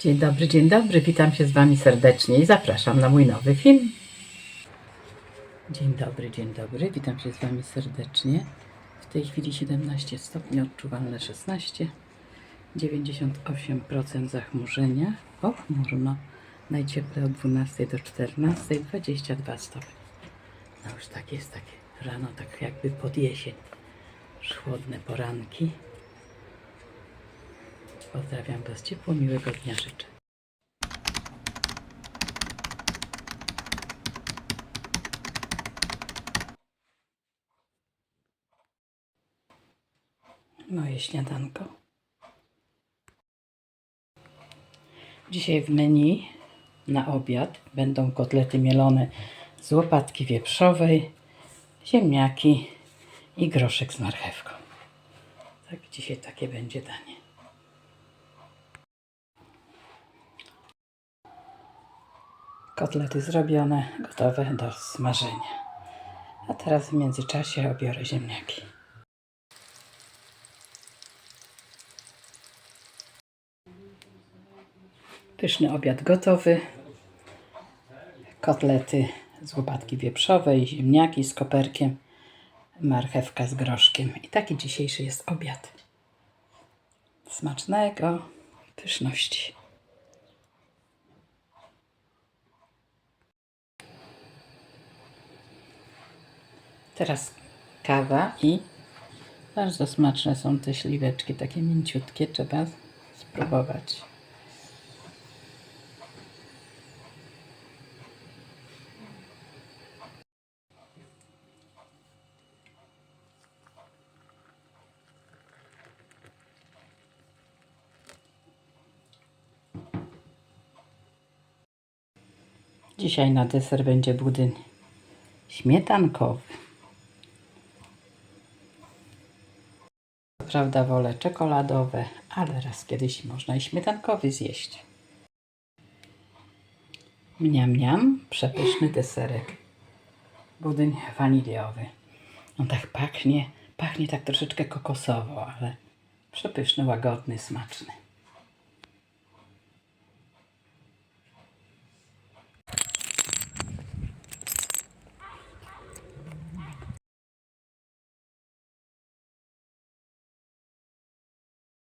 Dzień dobry, dzień dobry, witam się z Wami serdecznie i zapraszam na mój nowy film. Dzień dobry, dzień dobry, witam się z Wami serdecznie. W tej chwili 17 stopni, odczuwalne 16, 98% zachmurzenia, pochmurno, najcieplej od 12 do 14, 22 stopnie. No już tak jest, takie rano, tak jakby pod jesień, chłodne poranki. Pozdrawiam Was ciepło, miłego dnia życzę. Moje śniadanko. Dzisiaj w menu na obiad będą kotlety mielone z łopatki wieprzowej, ziemniaki i groszek z marchewką. Tak, dzisiaj takie będzie danie. Kotlety zrobione, gotowe do smażenia. A teraz w międzyczasie obiorę ziemniaki. Pyszny obiad gotowy. Kotlety z łopatki wieprzowej, ziemniaki z koperkiem, marchewka z groszkiem. I taki dzisiejszy jest obiad. Smacznego, pyszności. Teraz kawa i bardzo smaczne są te śliweczki, takie mięciutkie, trzeba spróbować. Dzisiaj na deser będzie budyń śmietankowy. Prawda wolę czekoladowe, ale raz kiedyś można i śmietankowy zjeść. Mniam, mniam, przepyszny deserek. Budyń waniliowy. On tak pachnie, pachnie tak troszeczkę kokosowo, ale przepyszny, łagodny, smaczny.